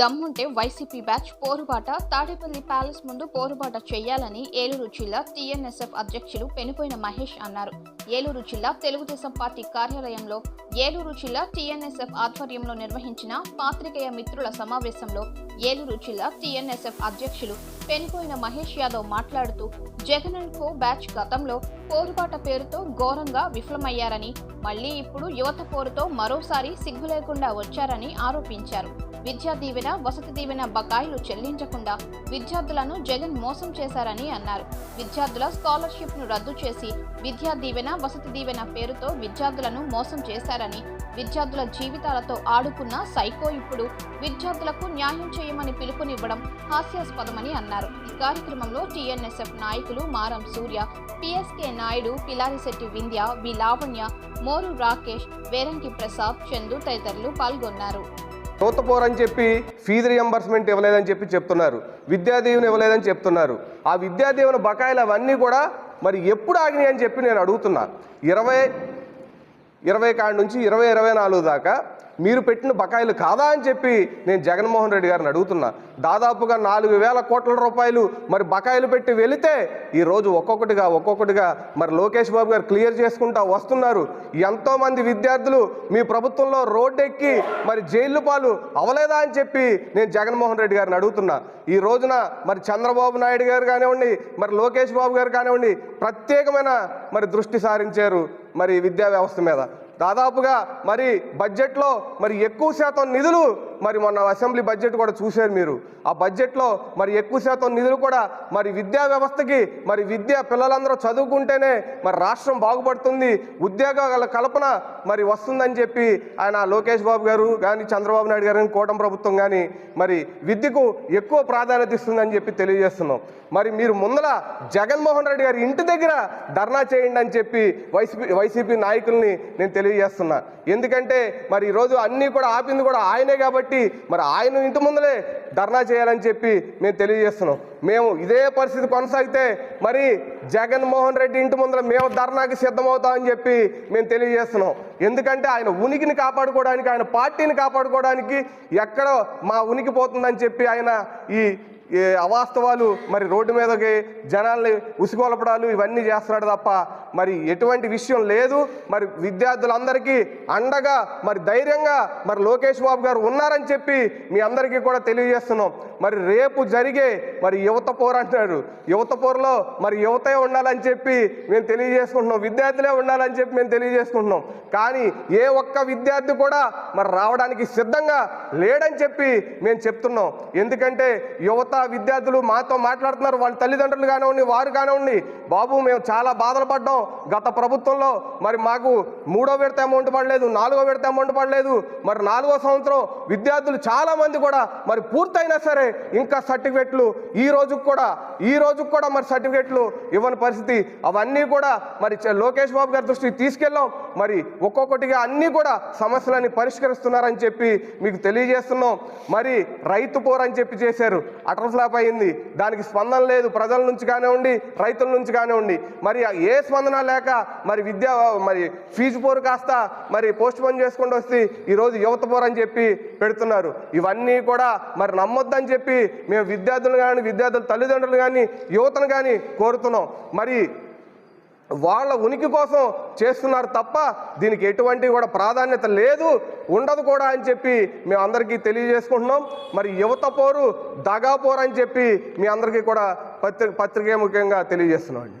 దమ్ముంటే YCP batch పోరుబాట. Tadepalli palace ముందు పోరుబాట చేయాలని ఏలూరు జిల్లా టీఎన్ఎస్ఎఫ్ అధ్యక్షులు పెనుపోయిన మహేష్ అన్నారు. ఏలూరు జిల్లా తెలుగుదేశం పార్టీ కార్యాలయంలో ఏలూరు జిల్లా టీఎన్ఎస్ఎఫ్ ఆధ్వర్యంలో నిర్వహించిన పాత్రికేయ మిత్రుల సమావేశంలో ఏలూరు జిల్లా టీఎన్ఎస్ఎఫ్ అధ్యక్షులు పెనుకోయిన మహేష్ యాదవ్ మాట్లాడుతూ జగన్ అండ్ కో బ్యాచ్ గతంలో పోరుబాట పేరుతో ఘోరంగా విఫలమయ్యారని మళ్ళీ ఇప్పుడు యువత పోరుతో మరోసారి సిగ్గు లేకుండా వచ్చారని ఆరోపించారు. విద్యా దీవెన వసతి దీవెన బకాయిలు చెల్లించకుండా విద్యార్థులను జగన్ మోసం చేశారని అన్నారు. విద్యార్థుల స్కాలర్షిప్ను రద్దు చేసి విద్యా దీవెన వసతి దీవెన పేరుతో విద్యార్థులను మోసం చేశారని విద్యార్థుల జీవితాలతో ఆడుకున్న సైకో ఇప్పుడు విద్యార్థులకు న్యాయం చేయమని పిలుపునివ్వడం హాస్యాస్పదమని అన్నారు. ఈ కార్యక్రమంలో టీఎన్ఎస్ఎఫ్ నాయకులు మారం సూర్య పిఎస్కే నాయుడు పిలారిశెట్టి వింధ్య వి లావణ్య మోరు రాకేష్ వేరంకి ప్రసాద్ చందు తదితరులు పాల్గొన్నారు. యువతపోర్ అని చెప్పి ఫీజు రియంబర్స్మెంట్ ఇవ్వలేదని చెప్పి చెప్తున్నారు. విద్యాదీవెన ఇవ్వలేదని చెప్తున్నారు. ఆ విద్యాదీవెన బకాయిలు అవన్నీ కూడా మరి ఎప్పుడు ఆగినాయి అని చెప్పి నేను అడుగుతున్నా. ఇరవై ఇరవై కాడి నుంచి ఇరవై ఇరవై నాలుగు దాకా మీరు పెట్టిన బకాయిలు కాదా అని చెప్పి నేను జగన్మోహన్ రెడ్డి గారిని అడుగుతున్నా. దాదాపుగా నాలుగు వేల కోట్ల రూపాయలు మరి బకాయిలు పెట్టి వెళితే ఈరోజు ఒక్కొక్కటిగా ఒక్కొక్కటిగా మరి లోకేష్ బాబు గారు క్లియర్ చేసుకుంటా వస్తున్నారు. ఎంతోమంది విద్యార్థులు మీ ప్రభుత్వంలో రోడ్డెక్కి మరి జైలు పాలు అవలేదా అని చెప్పి నేను జగన్మోహన్ రెడ్డి గారిని అడుగుతున్నా. ఈ రోజున మరి చంద్రబాబు నాయుడు గారు కానివ్వండి మరి లోకేష్ బాబు గారు కానివ్వండి ప్రత్యేకమైన మరి దృష్టి సారించారు. మరి విద్యా వ్యవస్థ మీద. దాదాపుగా మరి బడ్జెట్లో మరి ఎక్కువ శాతం నిధులు మరి మొన్న అసెంబ్లీ బడ్జెట్ కూడా చూశారు మీరు. ఆ బడ్జెట్లో మరి ఎక్కువ శాతం నిధులు కూడా మరి విద్యా వ్యవస్థకి మరి విద్య పిల్లలందరూ చదువుకుంటేనే మరి రాష్ట్రం బాగుపడుతుంది ఉద్యోగాల కల్పన మరి వస్తుందని చెప్పి ఆయన లోకేష్ బాబు గారు కానీ చంద్రబాబు నాయుడు గారు కానీ కూటమి ప్రభుత్వం కానీ మరి విద్యకు ఎక్కువ ప్రాధాన్యత ఇస్తుందని చెప్పి తెలియజేస్తున్నాం. మరి మీరు ముందల జగన్మోహన్ రెడ్డి గారి ఇంటి దగ్గర ధర్నా చేయండి అని చెప్పి వైసీపీ వైసీపీ నాయకుల్ని నేను తెలియజేస్తున్నా. ఎందుకంటే మరి ఈరోజు అన్నీ కూడా ఆపింది కూడా ఆయనే కాబట్టి మరి ఆయన ఇంటి ముందలే ధర్నా చేయాలని చెప్పి మేము తెలియజేస్తున్నాం. మేము ఇదే పరిస్థితి కొనసాగితే మరి జగన్మోహన్ రెడ్డి ఇంటి ముందర మేము ధర్నాకి సిద్ధమవుతామని చెప్పి మేము తెలియజేస్తున్నాం. ఎందుకంటే ఆయన ఉనికిని కాపాడుకోవడానికి ఆయన పార్టీని కాపాడుకోవడానికి ఎక్కడో మా ఉనికి పోతుందని చెప్పి ఆయన ఈ అవాస్తవాలు మరి రోడ్డు మీదకి జనాల్ని ఉసిగొలపడాలు ఇవన్నీ చేస్తున్నాడు తప్ప మరి ఎటువంటి విషయం లేదు. మరి విద్యార్థులందరికీ అండగా మరి ధైర్యంగా మరి లోకేష్ బాబు గారు ఉన్నారని చెప్పి మీ అందరికీ కూడా తెలియజేస్తున్నాం. మరి రేపు జరిగే మరి యువత పోరు అంటున్నారు. యువత పోరులో మరి యువతే ఉండాలని చెప్పి మేము తెలియజేసుకుంటున్నాం. విద్యార్థులే ఉండాలని చెప్పి మేము తెలియజేసుకుంటున్నాం. కానీ ఏ ఒక్క విద్యార్థి కూడా మరి రావడానికి సిద్ధంగా లేడని చెప్పి మేము చెప్తున్నాం. ఎందుకంటే యువత విద్యార్థులు మాతో మాట్లాడుతున్నారు. వాళ్ళ తల్లిదండ్రులు కానివ్వండి వారు కానివ్వండి బాబు మేము చాలా బాధలు పడ్డాం. గత ప్రభుత్వంలో మరి మాకు మూడో విడత అమౌంట్ పడలేదు నాలుగో విడత అమౌంట్ పడలేదు. మరి నాలుగో సంవత్సరం విద్యార్థులు చాలామంది కూడా మరి పూర్తయినా సరే ఇంకా సర్టిఫికెట్లు ఈ రోజుకు కూడా ఈ రోజుకు కూడా మరి సర్టిఫికెట్లు ఇవ్వని పరిస్థితి అవన్నీ కూడా మరి లోకేష్ బాబు గారి దృష్టికి తీసుకెళ్ళాం. మరి ఒక్కొక్కటిగా అన్నీ కూడా సమస్యలని పరిష్కరిస్తున్నారని చెప్పి మీకు తెలియజేస్తున్నాం. మరి రైతు పోర్ అని చెప్పి చేశారు. అటర్ ఫ్లాప్ అయింది. దానికి స్పందన లేదు. ప్రజల నుంచి కానివ్వండి రైతుల నుంచి కానివ్వండి. మరి ఏ స్పందన లేక మరి విద్యా మరి ఫీజు పోరు కాస్త మరి పోస్ట్ పోన్ చేసుకుంటూ వస్తే ఈరోజు యువత పోర్ అని చెప్పి పెడుతున్నారు. ఇవన్నీ కూడా మరి నమ్మొద్దని చెప్పి మేము విద్యార్థులు కానీ విద్యార్థుల తల్లిదండ్రులు కానీ యువతను కానీ కోరుతున్నాం. మరి వాళ్ళ ఉనికి కోసం చేస్తున్నారు తప్ప దీనికి ఎటువంటి కూడా ప్రాధాన్యత లేదు ఉండదు కూడా అని చెప్పి మేము అందరికీ తెలియజేసుకుంటున్నాం. మరి యువత పోరు దగా పోరు అని చెప్పి మీ అందరికీ కూడా పత్రిక పత్రికే ముఖ్యంగా తెలియజేస్తున్నాం అండి.